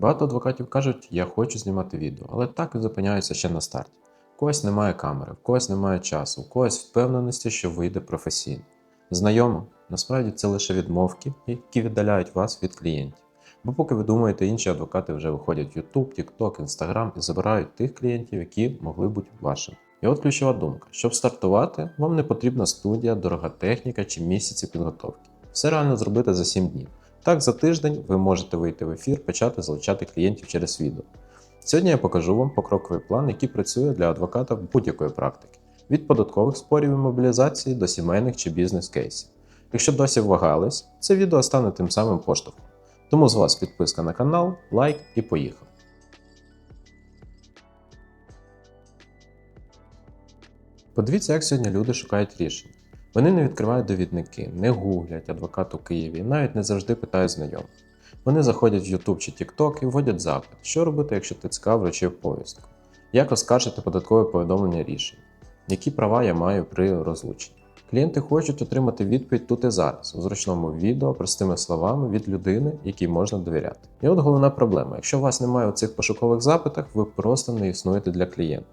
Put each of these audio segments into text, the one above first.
Багато адвокатів кажуть, я хочу знімати відео, але так і зупиняються ще на старті. У когось немає камери, в когось немає часу, у когось впевненості, що вийде професійно. Знайомо, насправді це лише відмовки, які віддаляють вас від клієнтів. Бо поки ви думаєте, інші адвокати вже виходять в YouTube, TikTok, Instagram і забирають тих клієнтів, які могли бути вашими. І от ключова думка: щоб стартувати, вам не потрібна студія, дорога техніка чи місяці підготовки. Все реально зробити за 7 днів. Так, за тиждень ви можете вийти в ефір, почати залучати клієнтів через відео. Сьогодні я покажу вам покроковий план, який працює для адвоката будь-якої практики, від податкових спорів і мобілізації до сімейних чи бізнес-кейсів. Якщо досі вагались, це відео стане тим самим поштовхом. Тому з вас підписка на канал, лайк і поїхав. Подивіться, як сьогодні люди шукають рішення. Вони не відкривають довідники, не гуглять адвокат у Києві, навіть не завжди питають знайомих. Вони заходять в YouTube чи TikTok і вводять запит, що робити, якщо ТЦК вручив повістку, як оскаржити податкове повідомлення рішення, які права я маю при розлученні. Клієнти хочуть отримати відповідь тут і зараз, у зручному відео, простими словами від людини, якій можна довіряти. І от головна проблема: якщо у вас немає у цих пошукових запитах, ви просто не існуєте для клієнта.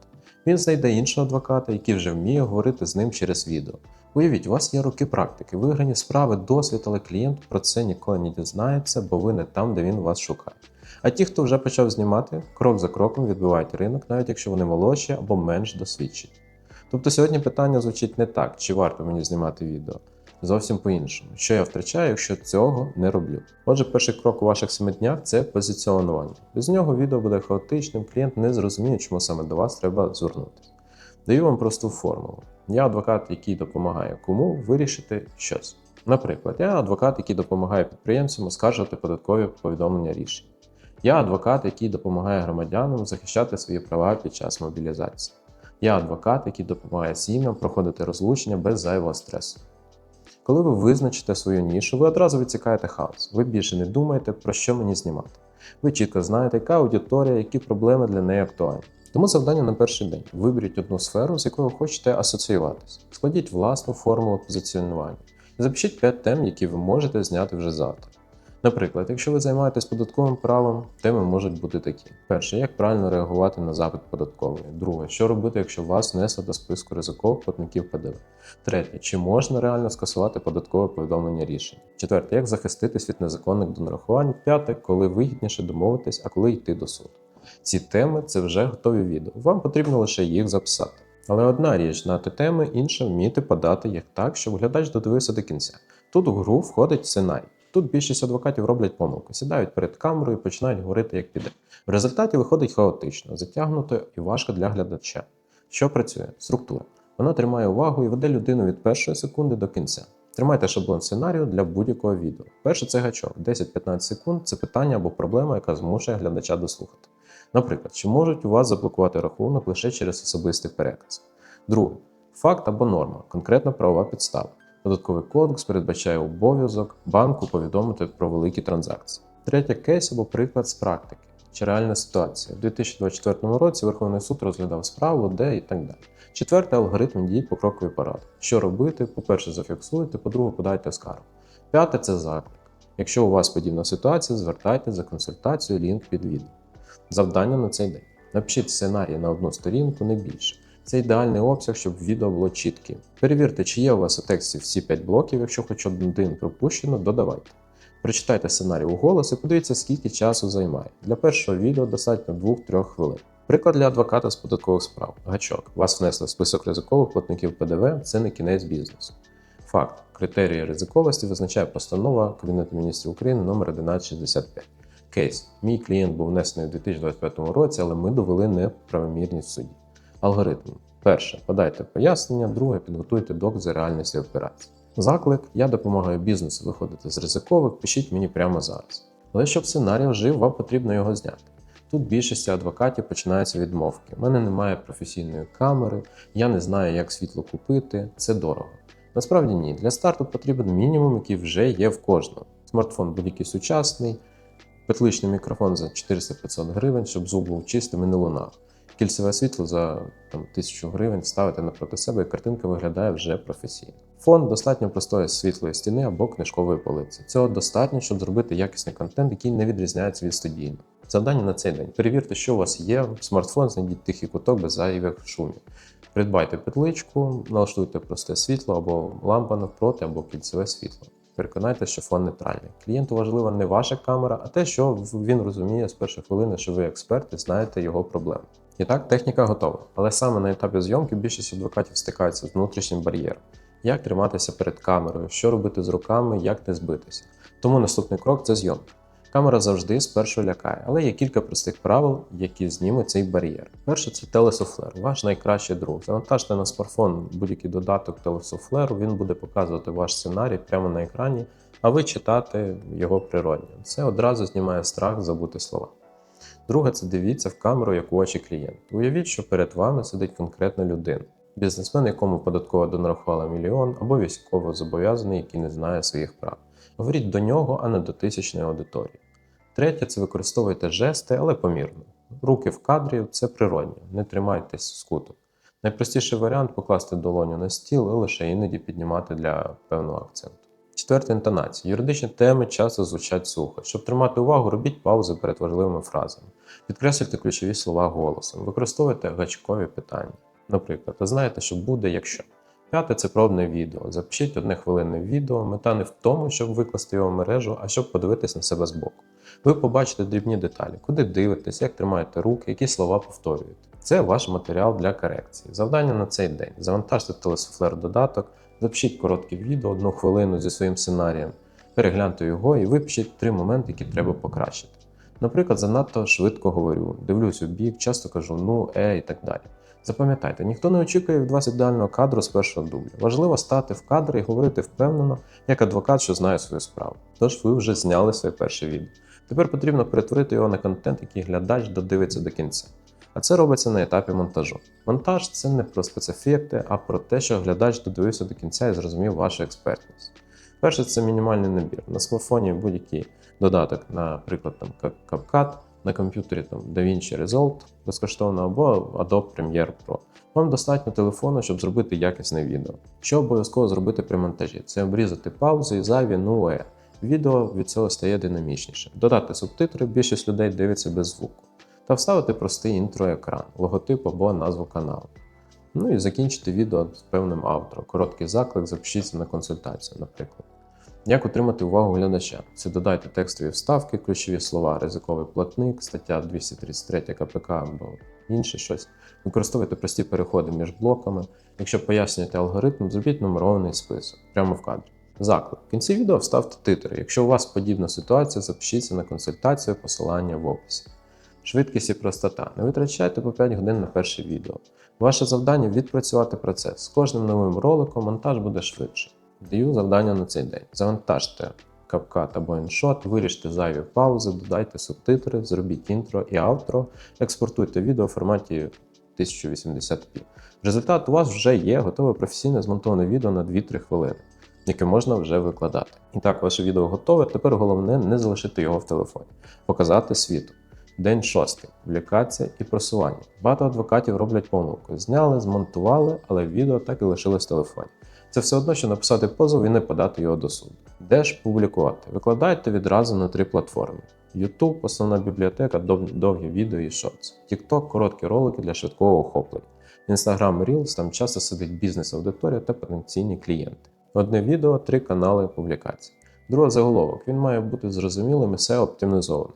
Він знайде іншого адвоката, який вже вміє говорити з ним через відео. Уявіть, у вас є роки практики, виграні справи, досвід, але клієнт про це ніколи не дізнається, бо ви не там, де він вас шукає. А ті, хто вже почав знімати, крок за кроком відбивають ринок, навіть якщо вони молодші або менш досвідчені. Тобто сьогодні питання звучить не так, чи варто мені знімати відео. Зовсім по-іншому. Що я втрачаю, якщо цього не роблю? Отже, перший крок у ваших семи днях це позиціонування. Без нього відео буде хаотичним, клієнт не зрозуміє, чому саме до вас треба звернутися. Даю вам просту формулу. Я адвокат, який допомагає кому вирішити щось. Наприклад, я адвокат, який допомагає підприємцям оскаржувати податкові повідомлення рішень. Я адвокат, який допомагає громадянам захищати свої права під час мобілізації. Я адвокат, який допомагає сім'ям проходити розлучення без зайвого стресу. Коли ви визначите свою нішу, ви одразу відсікаєте хаос. Ви більше не думаєте, про що мені знімати. Ви чітко знаєте, яка аудиторія, які проблеми для неї актуальні. Тому завдання на перший день: виберіть одну сферу, з якою хочете асоціюватися. Складіть власну формулу позиціонування. Запишіть 5 тем, які ви можете зняти вже завтра. Наприклад, якщо ви займаєтесь податковим правом, теми можуть бути такі: перше, як правильно реагувати на запит податковий. Друге, що робити, якщо вас внесли до списку ризикових платників ПДВ. Третє, чи можна реально скасувати податкове повідомлення рішень. Четверте, як захиститись від незаконних донарахувань. П'яте, коли вигідніше домовитись, а коли йти до суду. Ці теми це вже готові відео. Вам потрібно лише їх записати. Але одна річ знати теми, інша вміти подати їх так, щоб глядач додивився до кінця. Тут в гру входить сценарій. Тут більшість адвокатів роблять помилку, сідають перед камерою і починають говорити, як піде. В результаті виходить хаотично, затягнуто і важко для глядача. Що працює? Структура. Вона тримає увагу і веде людину від першої секунди до кінця. Тримайте шаблон сценарію для будь-якого відео. Перше це гачок. 10-15 секунд це питання або проблема, яка змушує глядача дослухати. Наприклад, чи можуть у вас заблокувати рахунок лише через особистий переказ? Друге факт або норма, конкретна правова підстава. Податковий кодекс передбачає обов'язок банку повідомити про великі транзакції. Третє кейс або приклад з практики чи реальна ситуація. У 2024 році Верховний суд розглядав справу, де і так далі. Четверте алгоритм дій покрокові поради. Що робити? По-перше, зафіксуйте, по-друге, подайте скаргу. П'яте це заклик. Якщо у вас подібна ситуація, звертайтеся за консультацією лінк під відео. Завдання на цей день. Напишіть сценарій на одну сторінку, не більше. Це ідеальний обсяг, щоб відео було чітким. Перевірте, чи є у вас у тексті всі 5 блоків, якщо хоч один пропущено, додавайте. Прочитайте сценарій у голос і подивіться, скільки часу займає. Для першого відео достатньо 2-3 хвилин. Приклад для адвоката з податкових справ. Гачок. Вас внесли в список ризикових платників ПДВ, це не кінець бізнесу. Факт. Критерії ризиковості визначає постанова Кабінету міністрів України номер 1165. Кейс. Мій клієнт був внесений у 2025 році, але ми довели неправомірність суді. Алгоритм. Перше. Подайте пояснення, друге підготуйте докази реальності операції. Заклик. Я допомагаю бізнесу виходити з ризикових, пишіть мені прямо зараз. Але щоб сценарій жив, вам потрібно його зняти. Тут більшість адвокатів починаються відмовки. У мене немає професійної камери, я не знаю, як світло купити, це дорого. Насправді ні, для старту потрібен мінімум, який вже є в кожного. Смартфон будь-який сучасний, петличний мікрофон за 400-500 гривень, щоб звук був чистим і не лунав. Кільцеве світло за там, 1000 гривень ставите напроти себе, і картинка виглядає вже професійно. Фон достатньо простої світлої стіни або книжкової полиці. Цього достатньо, щоб зробити якісний контент, який не відрізняється від студійного. Завдання на цей день. Перевірте, що у вас є. Смартфон, знайдіть тихий куток без зайвих шумів. Придбайте петличку, налаштуйте просте світло або лампа навпроти, або кільцеве світло. Переконайтеся, що фон нейтральний. Клієнту важлива не ваша камера, а те, що він розуміє з першої хвилини, що ви експерт і знаєте його проблеми. І так, техніка готова. Але саме на етапі зйомки більшість адвокатів стикаються з внутрішнім бар'єром. Як триматися перед камерою, що робити з руками, як не збитися. Тому наступний крок це зйомка. Камера завжди спершу лякає, але є кілька простих правил, які знімуть цей бар'єр. Перше це телесофлер, ваш найкращий друг. Завантажте на смартфон будь-який додаток телесофлеру, він буде показувати ваш сценарій прямо на екрані, а ви читати його природньо. Це одразу знімає страх забути слова. Друге, це дивіться в камеру, як у очі клієнта. Уявіть, що перед вами сидить конкретна людина. Бізнесмен, якому податкова донарахувала мільйон, або військово зобов'язаний, який не знає своїх прав. Говоріть до нього, а не до тисячної аудиторії. Третє це використовуйте жести, але помірно. Руки в кадрі це природньо, не тримайтесь скуто. Найпростіший варіант покласти долоню на стіл і лише іноді піднімати для певного акценту. Четверта інтонація. Юридичні теми часто звучать сухо. Щоб тримати увагу, робіть паузи перед важливими фразами. Підкреслюйте ключові слова голосом, використовуйте гачкові питання. Наприклад, ви знаєте, що буде, якщо. П'яте це пробне відео. Запишіть одне хвилинне відео. Мета не в тому, щоб викласти його в мережу, а щоб подивитись на себе збоку. Ви побачите дрібні деталі, куди дивитесь, як тримаєте руки, які слова повторюєте. Це ваш матеріал для корекції. Завдання на цей день. Завантажте телесофлер додаток, запишіть коротке відео, одну хвилину зі своїм сценарієм, перегляньте його і випишіть три моменти, які треба покращити. Наприклад, занадто швидко говорю, дивлюсь у бік, часто кажу ну, е і так далі. Запам'ятайте, ніхто не очікує від вас ідеального кадру з першого дубля. Важливо стати в кадр і говорити впевнено, як адвокат, що знає свою справу. Тож ви вже зняли своє перше відео. Тепер потрібно перетворити його на контент, який глядач додивиться до кінця. А це робиться на етапі монтажу. Монтаж це не про спецефекти, а про те, що глядач додивився до кінця і зрозумів вашу експертність. Перше, це мінімальний набір. На смартфоні будь-який додаток, наприклад, там CapCut, на комп'ютері там DaVinci Resolve безкоштовно або Adobe Premiere Pro. Вам достатньо телефону, щоб зробити якісне відео. Що обов'язково зробити при монтажі? Це обрізати паузи зайві ну е. Відео від цього стає динамічніше. Додати субтитри, більшість людей дивиться без звуку. Та вставити простий інтроекран, логотип або назву каналу. Ну і закінчити відео з певним автором. Короткий заклик, запишіться на консультацію, наприклад. Як отримати увагу глядача? Це додайте текстові вставки, ключові слова, ризиковий платник, стаття 233 КПК або інше щось. Використовуйте прості переходи між блоками. Якщо пояснюєте алгоритм, зробіть нумерований список прямо в кадрі. Заклик. В кінці відео вставте титри. Якщо у вас подібна ситуація, запишіться на консультацію, посилання в описі. Швидкість і простота. Не витрачайте по 5 годин на перше відео. Ваше завдання відпрацювати процес. З кожним новим роликом монтаж буде швидше. Даю завдання на цей день. Завантажте CapCut або InShot, виріште зайві паузи, додайте субтитри, зробіть інтро і аутро, експортуйте відео в форматі 1080p. Результат у вас вже є, готове професійне змонтоване відео на 2-3 хвилини, яке можна вже викладати. І так, ваше відео готове. Тепер головне не залишити його в телефоні, показати світу. День шостий. Публікація і просування. Багато адвокатів роблять помилку. Зняли, змонтували, але відео так і лишилось в телефоні. Це все одно, що написати позов і не подати його до суду. Де ж публікувати? Викладайте відразу на три платформи: YouTube, основна бібліотека, довгі відео і шортс. TikTok – короткі ролики для швидкого охоплення. Instagram Reels, там часто сидить бізнес-аудиторія та потенційні клієнти. Одне відео, три канали публікацій. Друге заголовок. Він має бути зрозумілим і все оптимізованим.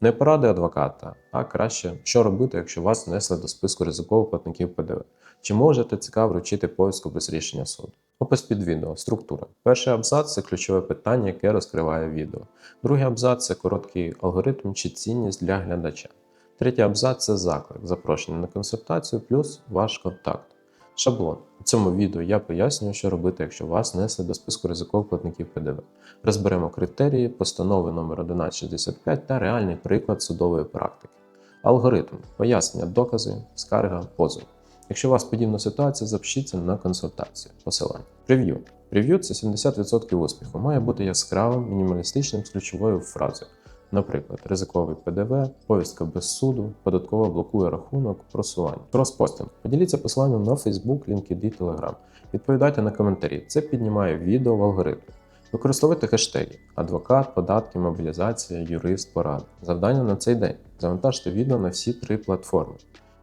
Не поради адвоката, а краще, що робити, якщо вас внесли до списку ризикових платників ПДВ. Чи може ТЦК вручити повістку без рішення суду? Опис під відео, структура. Перший абзац це ключове питання, яке розкриває відео. Другий абзац це короткий алгоритм чи цінність для глядача. Третій абзац це заклик, запрошення на консультацію плюс ваш контакт. Шаблон. У цьому відео я пояснюю, що робити, якщо вас несли до списку ризикових платників ПДВ. Розберемо критерії, постанови номер 1165 та реальний приклад судової практики. Алгоритм, пояснення, докази, скарга, позов. Якщо у вас подібна ситуація, запишіться на консультацію. Посилання. Прев'ю. Прев'ю це 70% успіху. Має бути яскравим, мінімалістичним з ключовою фразою. Наприклад, ризиковий ПДВ, повістка без суду, податково блокує рахунок, просування. Кроспостинг. Поділіться посиланням на Facebook, LinkedIn, Telegram. Відповідайте на коментарі. Це піднімає відео в алгоритм. Використовуйте хештеги адвокат, податки, мобілізація, юрист, порада. Завдання на цей день. Завантажте відео на всі три платформи.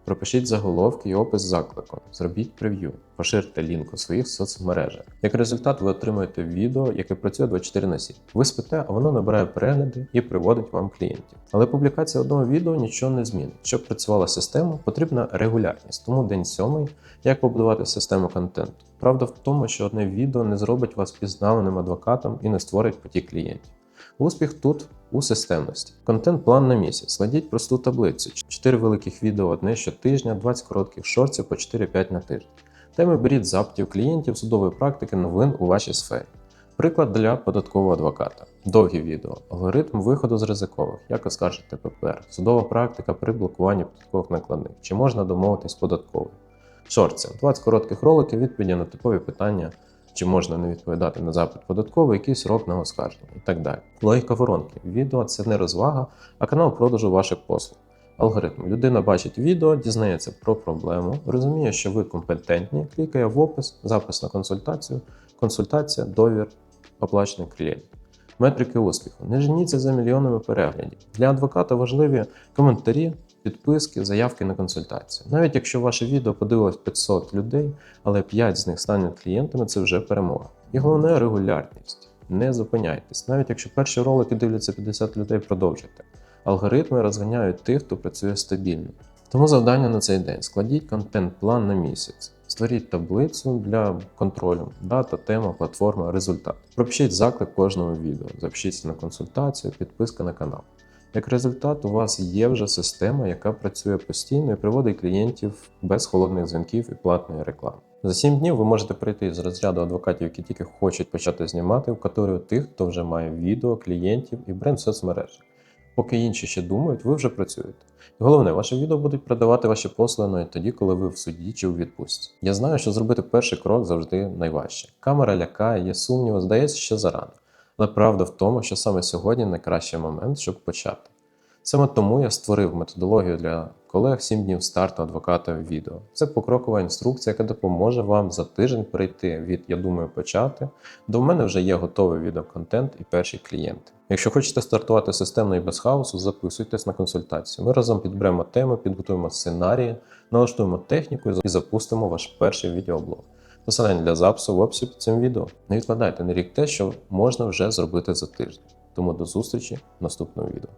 Пропишіть заголовки і опис заклику, зробіть прев'ю, поширте лінк у своїх соцмережах. Як результат, ви отримаєте відео, яке працює 24 на 7. Ви спите, а воно набирає перегляди і приводить вам клієнтів. Але публікація одного відео нічого не змінить. Щоб працювала система, потрібна регулярність. Тому день сьомий, як побудувати систему контенту. Правда в тому, що одне відео не зробить вас пізнаваним адвокатом і не створить потік клієнтів. Успіх тут у системності. Контент-план на місяць. Складіть просту таблицю. 4 великих відео одне щотижня, 20 коротких шортів по 4-5 на тиждень. Теми беріть запитів клієнтів, судової практики, новин у вашій сфері. Приклад для податкового адвоката. Довгі відео, алгоритм виходу з ризикових, як оскаржити ППР, судова практика при блокуванні податкових накладних, чи можна домовитись з податковою. Шорти 20 коротких роликів, відповіді на типові питання, чи можна не відповідати на запит податковий, який срок на оскарження і так далі. Логіка воронки. Відео це не розвага, а канал продажу ваших послуг. Алгоритм. Людина бачить відео, дізнається про проблему, розуміє, що ви компетентні, клікає в опис, запис на консультацію, консультація, довір, оплачений клієнт. Метрики успіху. Не женіться за мільйонами переглядів. Для адвоката важливі коментарі, підписки, заявки на консультацію. Навіть якщо ваше відео подивилось 500 людей, але 5 з них стануть клієнтами, це вже перемога. І головне регулярність. Не зупиняйтесь. Навіть якщо перші ролики дивляться 50 людей, продовжуйте. Алгоритми розганяють тих, хто працює стабільно. Тому завдання на цей день: складіть контент-план на місяць. Створіть таблицю для контролю, дата, тема, платформа, результат. Пропишіть заклик кожного відео, запишіться на консультацію, підписка на канал. Як результат, у вас є вже система, яка працює постійно і приводить клієнтів без холодних дзвінків і платної реклами. За 7 днів ви можете прийти з розряду адвокатів, які тільки хочуть почати знімати, в категорію тих, хто вже має відео, клієнтів і бренд в соцмережах. Поки інші ще думають, ви вже працюєте. І головне, ваше відео будуть продавати ваші послуги навіть тоді, коли ви в суді чи у відпустці. Я знаю, що зробити перший крок завжди найважче. Камера лякає, є сумніви, здається, що зарано. Але правда в тому, що саме сьогодні найкращий момент, щоб почати. Саме тому я створив методологію для колег 7 днів старту адвоката в відео. Це покрокова інструкція, яка допоможе вам за тиждень перейти від Я думаю почати до в мене вже є готовий відеоконтент і перші клієнти. Якщо хочете стартувати системно і без хаосу, записуйтесь на консультацію. Ми разом підберемо теми, підготуємо сценарії, налаштуємо техніку і запустимо ваш перший відеоблог. Посилання для запису в описі під цим відео. Не відкладайте на рік те, що можна вже зробити за тиждень. Тому до зустрічі в наступному відео.